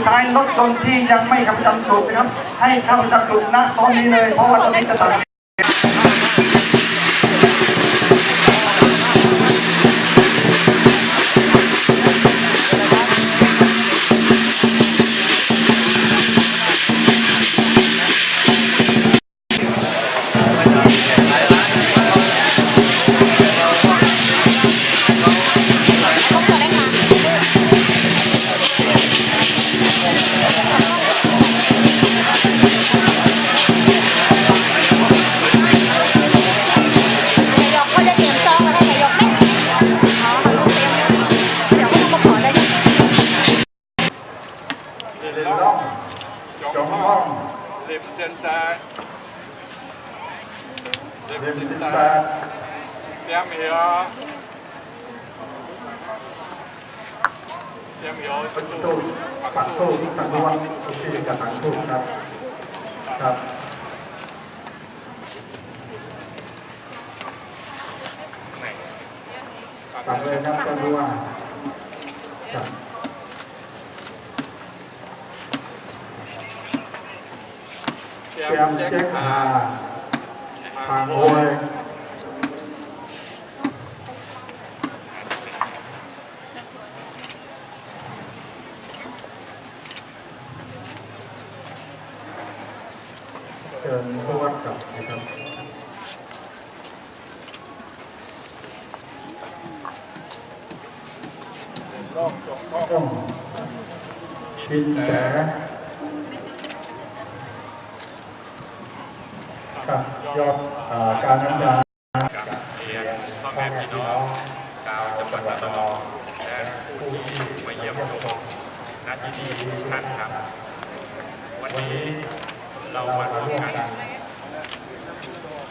สุดท้ายรถยนต์ที่ยังไม่เข้าประจำจุดนะครับ ให้เข้าประจำจุดณตอนนี้เลย เพราะว่าตอนนี้จะตัด เรียน representar Tiêm hiểu Tiêm hiểu ประตูปักตู้สังรวมทุกที่กับสังตู้ครับครับ này ปักเลยครับสังรวมครับเตรียม Tiêm เช็ค check หา hà ทางมวยเชิญผู้วัดกับนะครับต้องกินแฉกับยอด การน้ำยากับเรียนพ่อแม่พี่น้องชาวจังหวัดระนองและผู้ที่มาเยี่ยมชมณที่นี่ทุกท่านครับ วันนี้เรามาร่วมกัน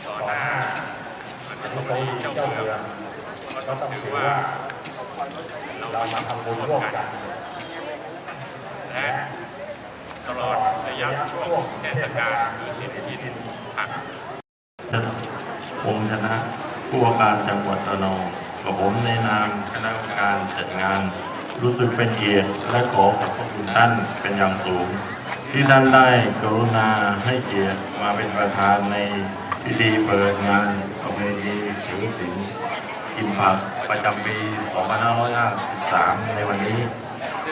ต่อหน้าอนุสาวรีย์เจ้าเมืองก็ต้องถือว่าเรามาทำบุญร่วมกันและตลอดระยะช่วงเทศกาลคือสิบที่ดินผัก ผมชนะผู้ว่าการจังหวัดระนองกับผมในนามคณะกรรมการจัดงาน รู้สึกเป็นเกียรติและขอขอบพระคุณท่านเป็นอย่างสูง ที่ท่านได้กรุณาให้เกียรติมาเป็นประธานในพิธีเปิดงานประเพณีถือศีลกินผักประจำปี 2553 ในวันนี้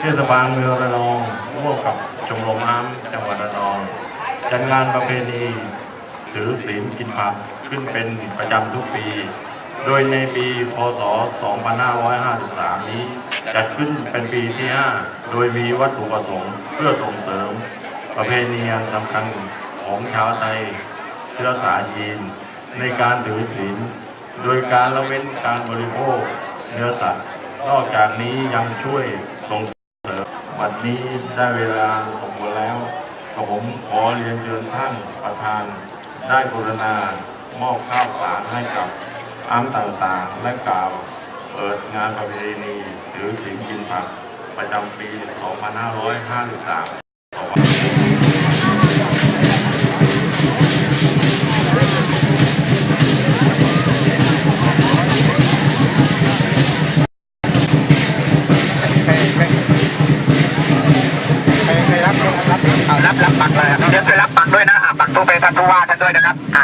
เทศบาลเมืองระนองร่วมกับชมรมน้ำจังหวัดระนองจัดงานประเพณี ถือศีลกินผักขึ้นเป็นประจำทุกปี โดยในปีพศ 2553 นี้ จัดขึ้นเป็นปีที่ 5 โดยมีวัตถุประสงค์เพื่อส่งเสริม ประเพณีสำคัญของชาวไทยเชื้อสายจีน ในการถือศีลโดยการละเว้นการบริโภคเนื้อสัตว์นอกจากนี้ยังช่วยส่งเสริมวันนี้ได้เวลาสมควรแล้วผมขอเรียนเชิญท่านประธาน ได้กรุณามอบข้าวสารให้กับอ้ำต่างๆ และกล่าวเปิดงานประเพณีหรือสิงกินผักประจำปี 2553รับรับรับเอารับรับปักเลยครับเดี๋ยวไปรับานผู้ว่าท่านด้วยนะครับอะ